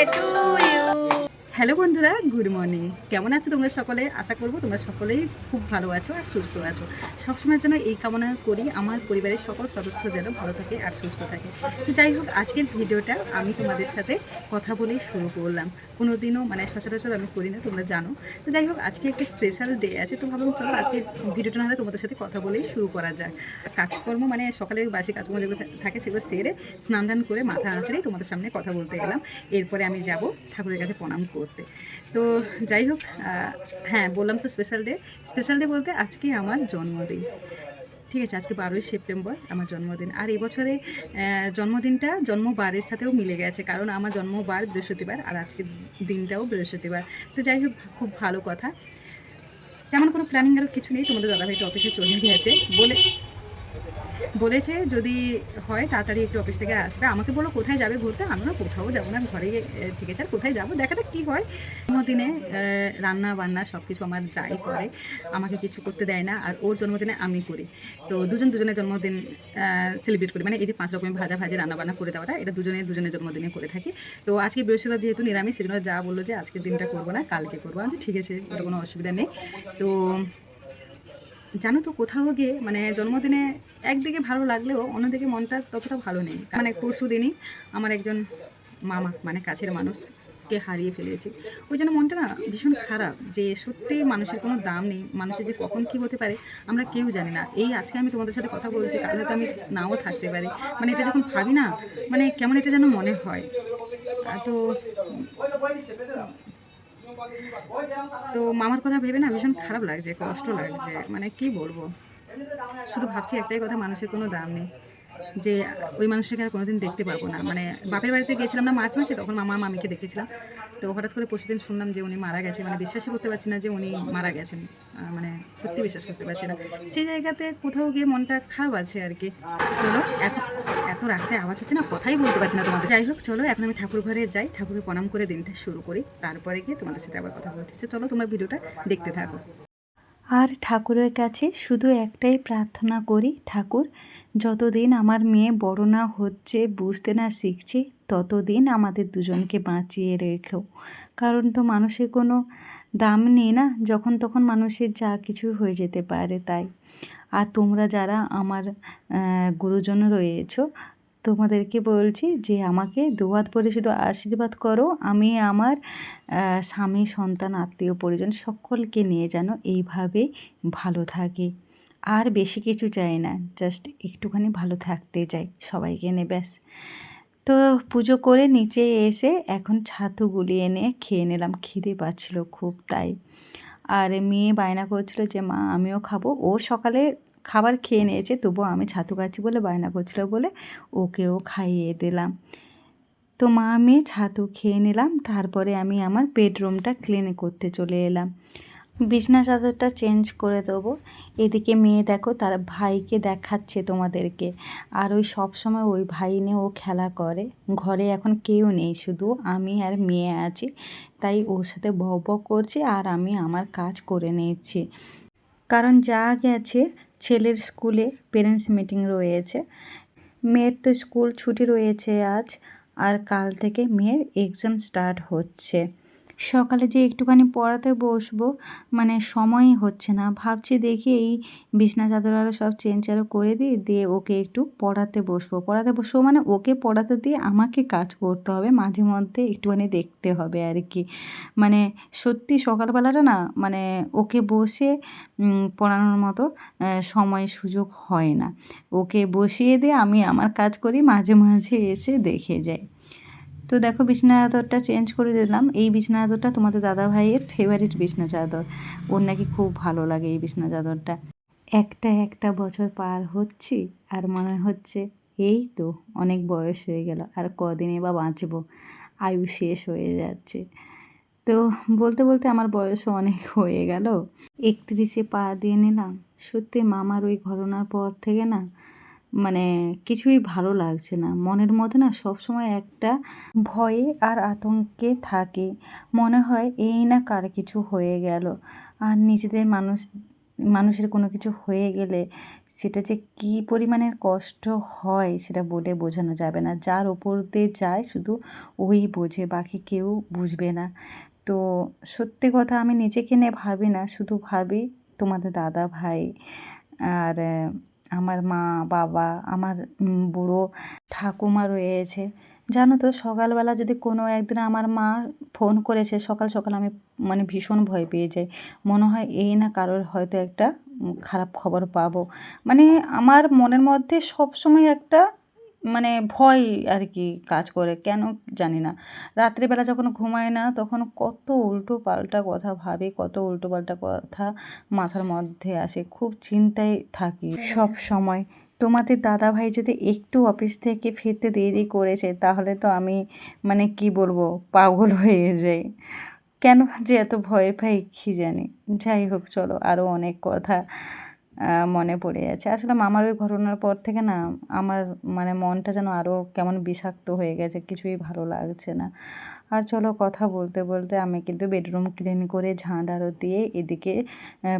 Birthday to you hello বন্ধুরা, good morning. কেমন আছো তোমরা সকলে? আশা করব তোমরা সকলেই খুব ভালো আছো আর সুস্থ আছো। সবসময়ের জন্য এই কামনা করি আমার পরিবারের সকল সদস্য যেন ভালো থাকে আর সুস্থ থাকে। তো যাই হোক, আজকের ভিডিওটা আমি তোমাদের সাথে কথা বলেই শুরু করলাম। কোনো দিনও মানে সচরাচর আমি করি না, তোমরা জানো। তো যাই হোক, আজকে একটা স্পেশাল ডে আছে, তো ভাবলাম চলো আজকে ভিডিওটা না হলে তোমাদের সাথে কথা বলেই শুরু করা যায় কাজকর্ম মানে সকালে বাসি কাজকর্ম যেগুলো থাকে সেগুলো সেরে স্নান টান করে মাথা আঁচড়েই তোমাদের সামনে কথা বলতে গেলাম। এরপরে আমি যাব ঠাকুরের কাছে প্রণাম করতে। তো যাই হোক হ্যাঁ বললাম তো স্পেশাল ডে স্পেশাল ডে বলতে আজকে আমার জন্মদিন। ঠিক আছে, আজকে বারোই সেপ্টেম্বর আমার জন্মদিন। আর এবছরে জন্মদিনটা জন্মবারের সাথেও মিলে গেছে, কারণ আমার জন্মবার বৃহস্পতিবার আর আজকের দিনটাও বৃহস্পতিবার। তো যাই হোক, খুব ভালো কথা। তেমন কোনো প্ল্যানিং আরও কিছু নেই, তোমাদের দাদাভাই তো অফিসে চলে গেছে। বলে বলেছে যদি হয় তাড়াতাড়ি একটু অফিস থেকে আসবে। আমাকে বলো কোথায় যাবে ঘুরতে? আমি না কোথাও যাব না ঘরেই এ, ঠিক আছে আর কোথায় যাব? দেখা যাক কী হয়। জন্মদিনে রান্না বান্না সব কিছু আমার যাই করে। আমাকে কিছু করতে দেয় না আর ওর জন্মদিনে আমি করি। তো দুজন দুজনের জন্মদিন সেলিব্রেট করি। মানে এই যে পাঁচ রকমের ভাজা ভাজি রান্না বান্না করে দেওয়াটা এটা দুজনে দুজনের জন্মদিনে করে থাকি। তো আজকে বৃহস্পতিবার যেহেতু নিরামিষ সেজন্য যা বলল যে আজকের দিনটা করব না কালকে করব। আমি ঠিক আছে ওটা কোনো অসুবিধা নেই। তো জানো তো কোথাও গিয়ে মানে জন্মদিনে একদিকে ভালো লাগলেও অন্যদিকে মনটা ততটা ভালো নেই। মানে পরশু দিনই আমার একজন মামা মানে কাছের মানুষকে হারিয়ে ফেলেছি। ওই জন্য মনটা না ভীষণ খারাপ যে সত্যি মানুষের কোনো দাম নেই, মানুষের যে কখন কী হতে পারে আমরা কেউ জানি না। এই আজকে আমি তোমাদের সাথে কথা বলছি, কাল হয়তো আমি নাও থাকতে পারি। মানে এটা যখন ভাবি না মানে কেমন এটা যেন মনে হয়। তো তো মামার কথা ভেবে না ভীষণ খারাপ লাগছে, কষ্ট লাগছে। মানে কি বলব? শুধু ভাবছি একটাই কথা, মানুষের কোনো দাম নেই। যে ওই মানুষটাকে আর কোনোদিন দেখতে পারব না। মানে বাপের বাড়িতে গিয়েছিলাম না মার্চ মাসে, তখন মামা মামিকে দেখেছিলাম। তো হঠাৎ করে পরশুদিন শুনলাম যে উনি মারা গেছে। মানে বিশ্বাসই করতে পারছি না যে উনি মারা গেছেন। মানে সত্যি বিশ্বাস করতে পারছি না। সেই জায়গাতে কোথাও গিয়ে মনটা খারাপ আছে আর কি। চলো এখন এত রাস্তায় আওয়াজ হচ্ছে না, কথাই বলতে পারছি না তোমাদের। যাই হোক, চলো, এখন আমি ঠাকুর ঘরে যাই। ঠাকুরকে প্রণাম করে দিনটা শুরু করি। তারপরে গিয়ে তোমাদের সাথে আবার কথা বলতে চলো, তোমরা ভিডিওটা দেখতে থাকো। আর ঠাকুরের কাছে শুধু একটাই প্রার্থনা করি, ঠাকুর, যতদিন আমার মেয়ে বড় না হচ্ছে, বুঝতে না শিখছে, ততদিন আমাদের দুজনকে বাঁচিয়ে রেখো। কারণ তো মানুষের কোনো দাম নেই না, যখন তখন মানুষের যা কিছু হয়ে যেতে পারে তাই। আর তোমরা যারা আমার গুরুজন রয়েছো তোমাদেরকে বলছি যে আমাকে দুহাত পরে শুধু আশীর্বাদ করো, আমি আমার স্বামী, সন্তান, আত্মীয়, পরিজন সকলকে নিয়ে যেন এইভাবে ভালো থাকে। আর বেশি কিছু চাই না জাস্ট একটুখানি ভালো থাকতে চাই সবাইকে নিয়ে, ব্যাস। তো পুজো করে নিচে এসে এখন ছাতু গুলিয়ে নিয়ে খেয়ে নিলাম, খিদে পাচ্ছিল খুব তাই। আর মেয়ে বায়না করছিল যে, মা, আমিও খাব। ও সকালে খাবার খেয়ে নিয়েছে, তবুও আমি ছাতু খাচ্ছি বলে, বায়না করছিল বলে ওকেও খাইয়ে দিলাম। তো মা, আমি ছাতু খেয়ে নিলাম, তারপরে আমি আমার বেডরুমটা ক্লিন করতে চলে এলাম। বিছনা চাদরটা চেঞ্জ করে দেবো। এদিকে মেয়ে দেখো, তার ভাইকে দেখাচ্ছে তোমাদেরকে। আর ওই সব সময় ওই ভাই নিয়ে ও খেলা করে। ঘরে এখন কেউ নেই, শুধু আমি আর মেয়ে আছি। তাই ওর সাথে বক করছি আর আমি আমার কাজ করে নিয়েছি কারণ যা গেছে ছেলের স্কুলে পেরেন্টস মিটিং রয়েছে। মেয়ের তো স্কুল ছুটি রয়েছে আজ, আর কাল থেকে মেয়ের এক্সাম স্টার্ট হচ্ছে। সকালে যে একটুখানি পড়াতে বসবো মানে সময়ই হচ্ছে না। ভাবছি দেখি এই বিছনা চাদর আরও সব চেঞ্জ আরও করে দিই, দিয়ে ওকে একটু পড়াতে বসবো। পড়াতে বসবো মানে ওকে পড়াতে দিয়ে আমাকে কাজ করতে হবে, মাঝে মধ্যে একটুখানি দেখতে হবে আর কি। মানে সত্যি সকালবেলাটা না মানে ওকে বসে পড়ানোর মতো সময় সুযোগ হয় না। ওকে বসিয়ে দিয়ে আমি আমার কাজ করি, মাঝে মাঝে এসে দেখে যাই। তো দেখো বিছনা চাদরটা চেঞ্জ করে দিলাম। এই বিছনা চাদরটা তোমাদের দাদা ভাইয়ের ফেভারিট বিছনা চাদর। ওর নাকি খুব ভালো লাগে এই বিছনা চাদরটা। একটা একটা বছর পার হচ্ছি আর মনে হচ্ছে, এই তো অনেক বয়স হয়ে গেল, আর কদিনে বা বাঁচবো? আয়ু শেষ হয়ে যাচ্ছে। তো বলতে বলতে আমার বয়সও অনেক হয়ে গেল। একত্রিশে পা দিয়ে নিলাম। সত্যি মামার ওই ঘটনার পর থেকে না মানে কিছুই ভালো লাগছে না। মনের মধ্যে না সবসময় একটা ভয়ে আর আতঙ্কে থাকে। মনে হয়, এই না কার কিছু হয়ে গেল? আর নিজেদের মানুষ, মানুষের কোনো কিছু হয়ে গেলে সেটা যে কী পরিমাণের কষ্ট হয় সেটা বলে বোঝানো যাবে না। যার ওপর দিয়ে যায় শুধু ওই বোঝে, বাকি কেউ বুঝবে না। তো সত্যি কথা আমি নিজেকে নিয়ে ভাবি না, শুধু ভাবি তোমাদের দাদা ভাই। আর আমার মা, বাবা, আমার বুড়ো ঠাকুমা রয়েছে। জানো তো, সকালবেলা যদি কোনো একদিন আমার মা ফোন করেছে, সকাল সকাল আমি মানে ভীষণ ভয় পেয়ে যাই। মনে হয় এই না কারোর হয়তো একটা খারাপ খবর পাবো। মানে আমার মনের মধ্যে সবসময় একটা মানে ভয় আর কি কাজ করে, কেন জানি না। রাত্রিবেলা যখন ঘুমায় না, তখন কত উল্টো পাল্টা কথা ভাবে, কত উল্টো পাল্টা কথা মাথার মধ্যে আসে, খুব চিন্তায় থাকি। সব সময়, তোমাদের দাদা ভাই যদি একটু অফিস থেকে ফিরতে দেরি করেছে, তাহলে তো আমি মানে কি বলব, পাগল হয়ে যাই। কেন যে এত ভয় পাই, কি জানি। যাই হোক, চলো আরও অনেক কথা মনে পড়ে যাচ্ছে আসলে মামার ওই ঘটনার পর থেকে না, আমার মানে মনটা যেন আরও কেমন বিষাক্ত হয়ে গেছে, কিছুই ভালো লাগছে না। আর চলো কথা বলতে বলতে আমি কিন্তু বেডরুম ক্লিন করে ঝাঁট আরও দিয়ে এদিকে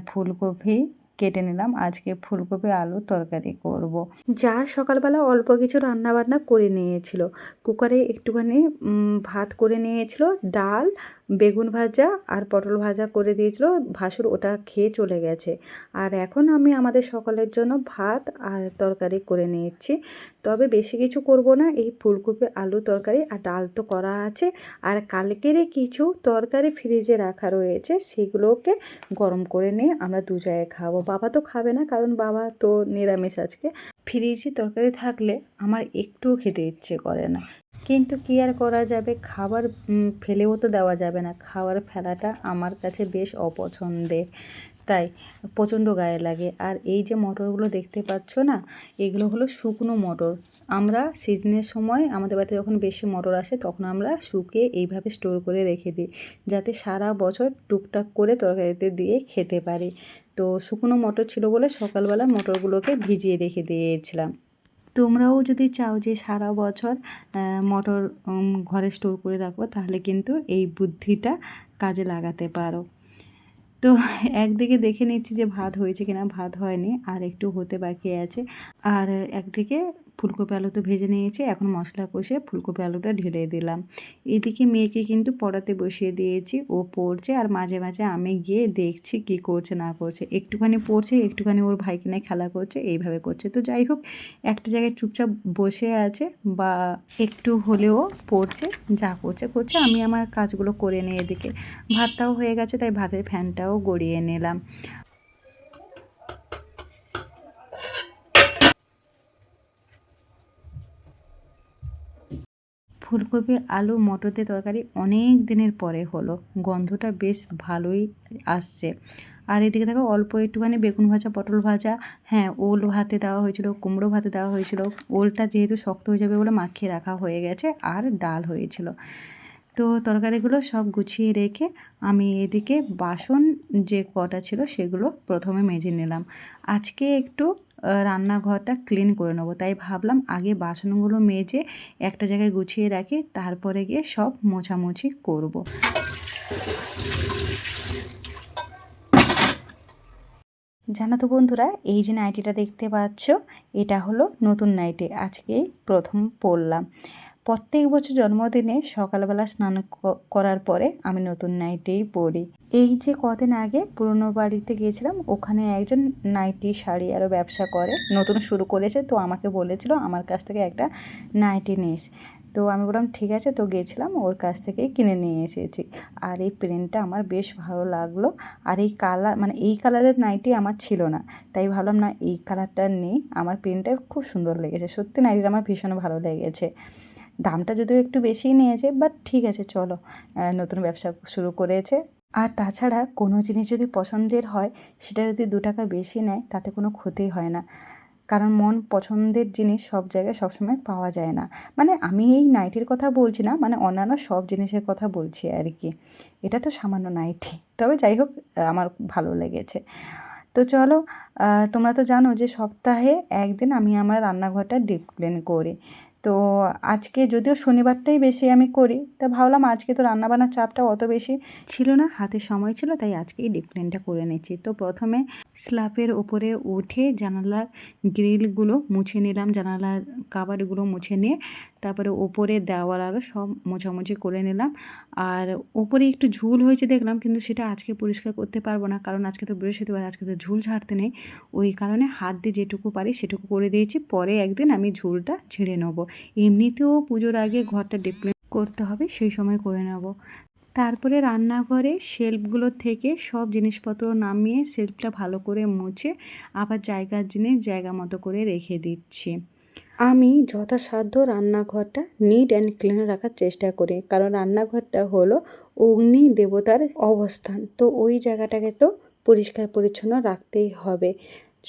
ফুলকপি কেটে নিলাম। আজকে ফুলকপি, আলু তরকারি করব। যা সকালবেলা অল্প কিছু রান্না বান্না করে নিয়েছিল। কুকারে একটুখানি ভাত করে নিয়েছিল, ডাল বেগুন ভাজা আর পটল ভাজা করে দিয়েছিল। ভাসুর ওটা খেয়ে চলে গেছে। আর এখন আমি আমাদের সকলের জন্য ভাত আর তরকারি করে নিয়েছি। তবে বেশি কিছু করব না। এই ফুলকপি, আলু তরকারি আর ডাল তো করা আছে। আর কালকেরই কিছু তরকারি ফ্রিজে রাখা রয়েছে। সেগুলোকে গরম করে নিয়ে আমরা দু জায়গায় খাব। বাবা তো খাবে না, কারণ বাবা তো নিরামিষ আজকে। ফ্রিজে তরকারি থাকলে আমার একটুও খেতে ইচ্ছে করে না। কিন্তু কি আর করা যাবে? খাবার ফেলেও তো দেওয়া যাবে না। খাবার ফেলাটা আমার কাছে বেশ অপছন্দের। তাই প্রচণ্ড গায়ে লাগে। আর এই যে মটরগুলো দেখতে পাচ্ছ না, এগুলো হলো শুকনো মটর। আমরা সিজনের সময় আমাদের বাড়িতে যখন বেশি মটর আসে, তখন আমরা শুকিয়ে এইভাবে স্টোর করে রেখে দিই, যাতে সারা বছর টুকটাক করে তরকারিতে দিয়ে খেতে পারি। তো শুকনো মটর ছিল বলে সকালবেলা মটরগুলোকে ভিজিয়ে রেখে দিয়েছিলাম। তোমরাও যদি চাও যে সারা বছর মটর ঘরে স্টোর করে রাখো, তাহলে কিন্তু এই বুদ্ধিটা কাজে লাগাতে পারো। তো একদিকে দেখে নিচ্ছি যে ভাত হয়েছে কিনা, ভাত হয়নি, আর একটু হতে বাকি আছে। আর একদিকে ফুলকপি আলু তো ভেজে নিয়েছি, এখন মশলা কষে ফুলকপি আলুটা ঢেলে দিলাম। এদিকে মেয়েকে কিন্তু পড়াতে বসিয়ে দিয়েছি, ও পড়ছে আর মাঝে মাঝে আমি গিয়ে দেখছি কি করছে না করছে। একটুখানি পড়ছে, একটুখানি ওর ভাইকে নিয়ে খেলা করছে, এইভাবে করছে। তো যাই হোক, একটা জায়গায় চুপচাপ বসে আছে বা একটু হলেও পড়ছে, যা করছে করছে। আমি আমার কাজগুলো করে নিই এদিকে। ভাতটাও হয়ে গেছে, তাই ভাতের ফ্যানটাও গড়িয়ে নিলাম। ফুলকপি, আলু মটর দিয়ে তরকারি অনেক দিনের পরে হলো। গন্ধটা বেশ ভালোই আসছে। আর এদিকে দেখো, অল্প একটুখানি বেগুন ভাজা, পটল ভাজা হ্যাঁ ওল ভাতে দেওয়া হয়েছিল, কুমড়ো ভাতে দেওয়া হয়েছিল। ওলটা যেহেতু শক্ত হয়ে যাবে বলে মাখিয়ে রাখা হয়ে গেছে, আর ডাল হয়েছিল। তো তরকারিগুলো সব গুছিয়ে রেখে আমি এদিকে বাসন যে কটা ছিল সেগুলো প্রথমে মেজে নিলাম। আজকে একটু রান্নাঘরটা ক্লিন করে নেব। তাই ভাবলাম আগে বাসনগুলো মেজে একটা জায়গায় গুছিয়ে রাখি, তারপরে গিয়ে সব মোছামুছি করব। জানো তো বন্ধুরা, এই যে নাইটিটা দেখতে পাচ্ছ, এটা হলো নতুন নাইটি। আজকেই প্রথম পরলাম। প্রত্যেক বছর জন্মদিনে সকালবেলা স্নান করার পরে আমি নতুন নাইটিই পরি। এই যে কদিন আগে পুরনো বাড়িতে গিয়েছিলাম, ওখানে একজন নাইটি, শাড়ি আরও ব্যবসা করে, নতুন শুরু করেছে, তো আমাকে বলেছিল, আমার কাছ থেকে একটা নাইটি নিস। তো আমি বললাম, ঠিক আছে। তো গেছিলাম, ওর কাছ থেকেই কিনে নিয়ে এসেছি। আর এই প্রিন্টটা আমার বেশ ভালো লাগল। আর এই কালার মানে এই কালারের নাইটি আমার ছিল না। তাই ভাবলাম, না, এই কালারটা নিই আমার প্রিন্টটা খুব সুন্দর লেগেছে। সত্যি নাইটিটা আমার ভীষণ ভালো লেগেছে। দামটা যদিও একটু বেশিই নিয়েছে বাট ঠিক আছে, চলো নতুন ব্যবসা শুরু করেছে। আর তাছাড়া কোনো জিনিস যদি পছন্দের হয়, সেটা যদি দু টাকা বেশি নেয়, তাতে কোনো ক্ষতি হয় না। কারণ মন পছন্দের জিনিস সব জায়গায় সবসময় পাওয়া যায় না। মানে আমি এই নাইটির কথা বলছি না মানে অন্যান্য সব জিনিসের কথা বলছি আর কি। এটা তো সামান্য নাইটি তবে যাই হোক, আমার ভালো লেগেছে। তো চলো তোমরা তো জানো যে সপ্তাহে একদিন আমি আমার রান্নাঘরটা ডিপ ক্লিন করি। তো আজকে যদিও শনিবারটাই বেশি আমি করি, তা ভাবলাম আজকে তো রান্নাবান্নার চাপটা অত বেশি ছিল না, হাতে সময় ছিল, তাই আজকেই ডিপ ক্লিনটা করে নিচ্ছি। তো প্রথমে স্ল্যাপের ওপরে উঠে জানালার গ্রিলগুলো মুছে নিলাম, জানালার কাবারগুলো মুছে নিয়ে তারপরে ওপরে দেওয়াল আরও সব মোছামুছি করে নিলাম। আর ওপরে একটু ঝুল হয়েছে দেখলাম, কিন্তু সেটা আজকে পরিষ্কার করতে পারব না, কারণ আজকে তো বৃহস্পতিবার, আজকে তো ঝুল ঝাড়তে নেই। ওই কারণে হাত দিয়ে যেটুকু পারি সেটুকু করে দিয়েছি, পরে একদিন আমি ঝুলটা ঝেড়ে নেব। এমনিতেও পুজোর আগে ঘরটা ডিপ্লেন করতে হবে, সেই সময় করে নেব। তারপরে রান্নাঘরে শেলফগুলো থেকে সব জিনিসপত্র নামিয়ে শেলফটা ভালো করে মুছে আবার জায়গার জিনিস জায়গা মতো করে রেখে দিচ্ছি। আমি যথাসাধ্য রান্নাঘরটা নিট অ্যান্ড ক্লিন রাখার চেষ্টা করি, কারণ রান্নাঘরটা হলো অগ্নি দেবতার অবস্থান। তো ওই জায়গাটাকে তো পরিষ্কার পরিচ্ছন্ন রাখতেই হবে।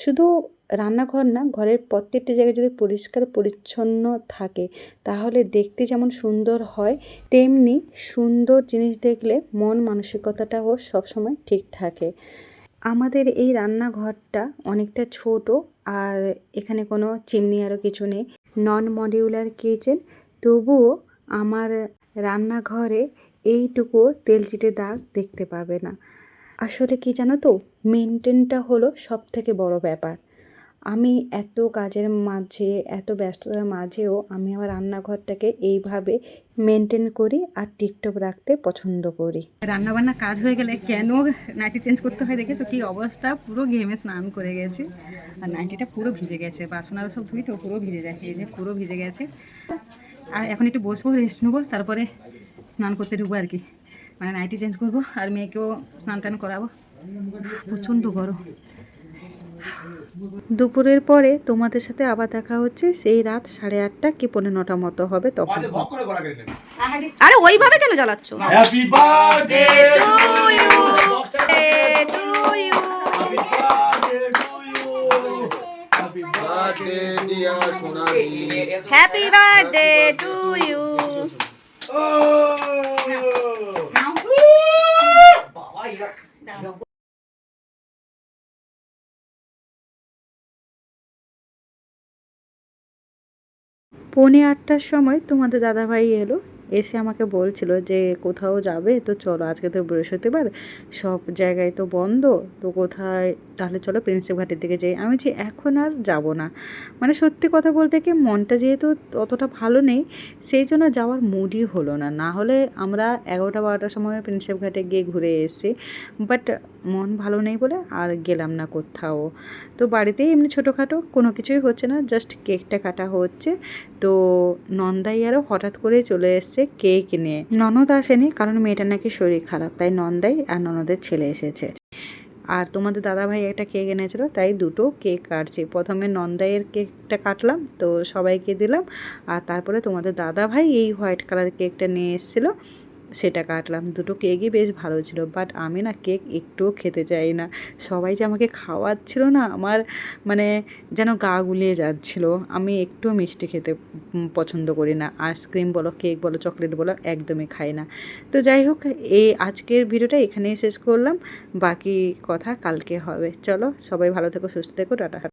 শুধু রান্নাঘর না, ঘরের প্রত্যেকটা জায়গায় যদি পরিষ্কার, পরিচ্ছন্ন থাকে, তাহলে দেখতে যেমন সুন্দর হয়, তেমনি সুন্দর জিনিস দেখলে মন মানসিকতাটাও সবসময় ঠিক থাকে। আমাদের এই রান্নাঘরটা অনেকটা ছোট আর এখানে কোনো চিমনি আরও কিছু নেই নন মডিউলার কিচেন তবুও আমার রান্নাঘরে এইটুকু তেল চিটে দাগ দেখতে পাবে না। আসলে কি জানো তো মেনটেনটা হলো সব থেকে বড় ব্যাপার। আমি এত কাজের মাঝে, এত ব্যস্ততার মাঝেও আমি আমার রান্নাঘরটাকে এইভাবে মেনটেন করি আর টিপটপ রাখতে পছন্দ করি। রান্নাবান্না কাজ হয়ে গেলে কেন নাইটি চেঞ্জ করতে হয় দেখেছ? কি অবস্থা? পুরো ঘেমে স্নান করে গেছে। আর নাইটিটা পুরো ভিজে গেছে। বাসন আরও সব ধুই তো পুরো ভিজে যায়। এই যে পুরো ভিজে গেছে। আর এখন একটু বসবো রেস্ট নেব, তারপরে স্নান করতে ঢুকবো আর কি। মানে নাইটি চেঞ্জ করব। আর মেয়েকেও স্নান টান করাবো। প্রচণ্ড গরম। দুপুরের পরে তোমাদের সাথে আবার দেখা হচ্ছে সেই রাত সাড়ে আটটা কি পনেরো নটা মতো হবে তখন। আরে ওইভাবে কেন জ্বালাচ্ছ? হ্যাপি বার্থডে টু ইউ টু পৌনে আটটার সময় তোমাদের দাদাভাই এলো। এসে আমাকে বলছিল যে, কোথাও যাবে? তো চলো, আজকে তো বৃহস্পতিবার, সব জায়গায় তো বন্ধ, তো কোথায়? তাহলে চলো প্রিন্সেপ ঘাটের দিকে যাই। আমি যে এখন আর যাব না। মানে সত্যি কথা বলতে কি, মনটা যেহেতু অতটা ভালো নেই, সেই জন্য যাওয়ার মুডই হলো না। না হলে আমরা এগারোটা, বারোটার সময় প্রিন্সেপ ঘাটে গিয়ে ঘুরে এসেছি বাট মন ভালো নেই বলে আর গেলাম না কোথাও। তো বাড়িতেই এমনি ছোটোখাটো কোনো কিছুই হচ্ছে না জাস্ট কেকটা কাটা হচ্ছে। তো নন্দাই আরও হঠাৎ করে চলে এসছে কেক নিয়ে। ননদ আসেনি কারণ মেয়েটা নাকি শরীর খারাপ, তাই নন্দাই আর ননদের ছেলে এসেছে। আর তোমাদের দাদা ভাই একটা কেক এনেছিল, তাই দুটো কেক কাটছি। প্রথমে নন্দাইয়ের কেকটা কাটলাম, তো সবাইকে দিলাম। আর তারপরে তোমাদের দাদা ভাই এই হোয়াইট কালার কেকটা নিয়ে এসেছিল। সেটা কাটলাম। দুটো কেকই বেশ ভালো ছিল বাট আমি না কেক একটুও খেতে চাই না। সবাই যে আমাকে খাওয়াচ্ছিল না, আমার মানে যেন গা গুলিয়ে যাচ্ছিল। আমি একটুও মিষ্টি খেতে পছন্দ করি না। আইসক্রিম বলো কেক বলো চকলেট বলো, একদমই খাই না। তো যাই হোক, এই আজকের ভিডিওটা এখানেই শেষ করলাম। বাকি কথা কালকে হবে। চলো, সবাই ভালো থেকো, সুস্থ থেকো, টাটা।